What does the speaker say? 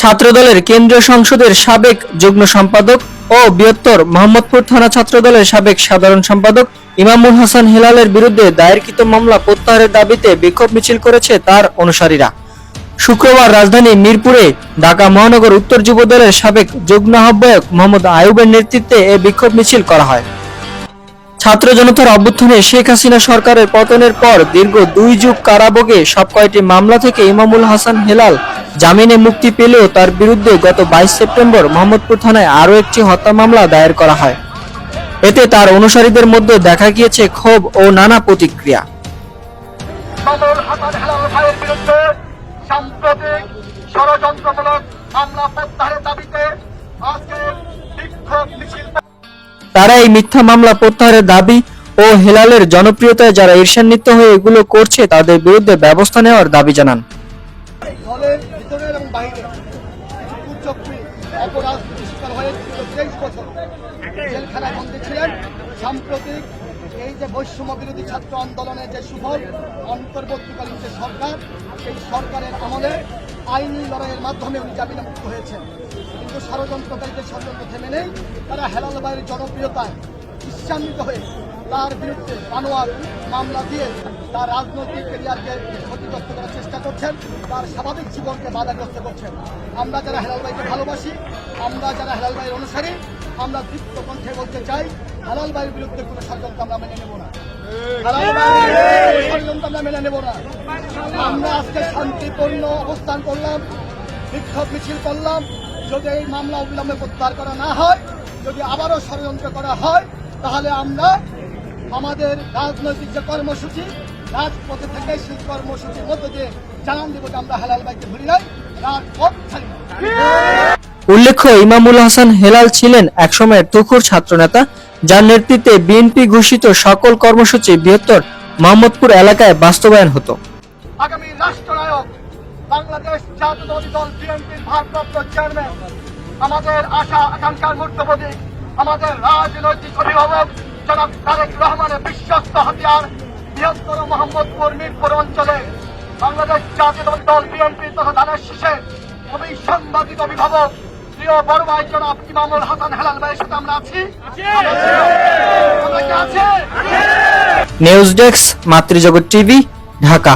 ছাত্রদলের কেন্দ্রীয় সংসদের সাবেক যুগ্ম সম্পাদক ও বৃহত্তর মোহাম্মদপুর থানা ছাত্রদলের সাবেক সাধারণ সম্পাদক ইমামুল হাসান হেলালের বিরুদ্ধে দায়েরকৃত মামলা প্রত্যাহারের দাবিতে বিক্ষোভ মিছিল করেছে তার অনুসারীরা। শুক্রবার রাজধানী মিরপুরে ঢাকা মহানগর উত্তর যুব দলের সাবেক যুগ্ম আহ্বায়ক মোহাম্মদ আয়ুবের নেতৃত্বে এ বিক্ষোভ মিছিল করা হয়। ছাত্র জনতার অভ্যুত্থানে শেখ হাসিনা সরকারের পতনের পর দীর্ঘ দুই যুগ কারাভোগে সব কয়টি মামলা থেকে ইমামুল হাসান হেলাল জামিনে মুক্তি পেলেও তার বিরুদ্ধে গত বাইশ সেপ্টেম্বর মোহাম্মদপুর থানায় আরও একটি হত্যা মামলা দায়ের করা হয়। এতে তার অনুসারীদের মধ্যে দেখা গিয়েছে ক্ষোভ ও নানা প্রতিক্রিয়া। সাম্প্রতিক ষড়যন্ত্রমূলক মামলা তারা এই মিথ্যা মামলা প্রত্যাহারের দাবি ও হেলালের জনপ্রিয়তায় যারা ঈর্ষান্বিত হয়ে এগুলো করছে, তাদের বিরুদ্ধে ব্যবস্থা নেওয়ার দাবি জানান। এই যে বৈষম্য বিরোধী ছাত্র আন্দোলনের যে সুফল, অন্তর্বর্তীকালীন যে সরকার, সেই সরকারের আমলে আইনি লড়াইয়ের মাধ্যমে উনি জামিনে মুক্ত হয়েছেন। কিন্তু ষড়যন্ত্রকারীদের ষড়যন্ত্র থেমে নেই। তারা হেলাল ভাইয়ের জনপ্রিয়তায় ঈর্ষান্বিত হয়ে তার বিরুদ্ধে আনোয়ার মামলা দিয়ে তার রাজনৈতিক ক্যারিয়ারকে ক্ষতিগ্রস্ত করার চেষ্টা করছেন। তার স্বাভাবিক জীবনকে বাধাগ্রস্ত করছেন। আমরা যারা হেলাল ভাইকে ভালোবাসি, আমরা যারা হেলাল ভাইয়ের অনুসারী, আমরা দীপ্ত কণ্ঠে বলতে চাই, হেলাল ভাইয়ের বিরুদ্ধে কোনো ষড়যন্ত্র আমরা মেনে নেব না। ষড়যন্ত্র আমরা মেনে নেব না। আমরা আজকে শান্তিপূর্ণ অবস্থান করলাম, বিক্ষোভ মিছিল করলাম। যদি এই মামলা অবিলম্বে প্রত্যাহার করা না হয়, যদি আবারও ষড়যন্ত্র করা হয়, তাহলে আমরা আমাদের রাজনৈতিক যে কর্মসূচি, রাজপথে থেকে সেই কর্মসূচির মধ্য দিয়ে জানান দেবো যে আমরা হালাল বাইকে ভুলি নাই, রাজপথ ছাড়ি উল্লেখ্য, ইমামুল হাসান হেলাল ছিলেন একসময়ের তুখুর ছাত্রনেতা, যার নেতৃত্বে বিএনপি ঘোষিত সকল কর্মসূচি বৃহত্তর মোহাম্মদপুর এলাকায় বাস্তবায়ন হতো। আগামী রাষ্ট্রনায়ক বাংলাদেশ জাতীয়তাবাদী দল বিএনপির ভারপ্রাপ্ত চেয়ারম্যান আমাদের আশা আকাঙ্ক্ষার মূর্ত প্রতীক আমাদের রাজনৈতিক অভিভাবক জনাব তারেক রহমানের বিশ্বস্ত হাতিয়ার বৃহত্তর মোহাম্মদপুর মিরপুর অঞ্চলে বাংলাদেশ জাতীয়তাবাদী দল বিএনপি তথা ধানের শীষে অবিসংবাদিত অভিভাবক প্রিয় বড় ভাই জনাব ইমামুল হাসান হেলাল ভাইয়ের সাথে আমরা আছি। আছি। News desk Matrijagat TV Dhaka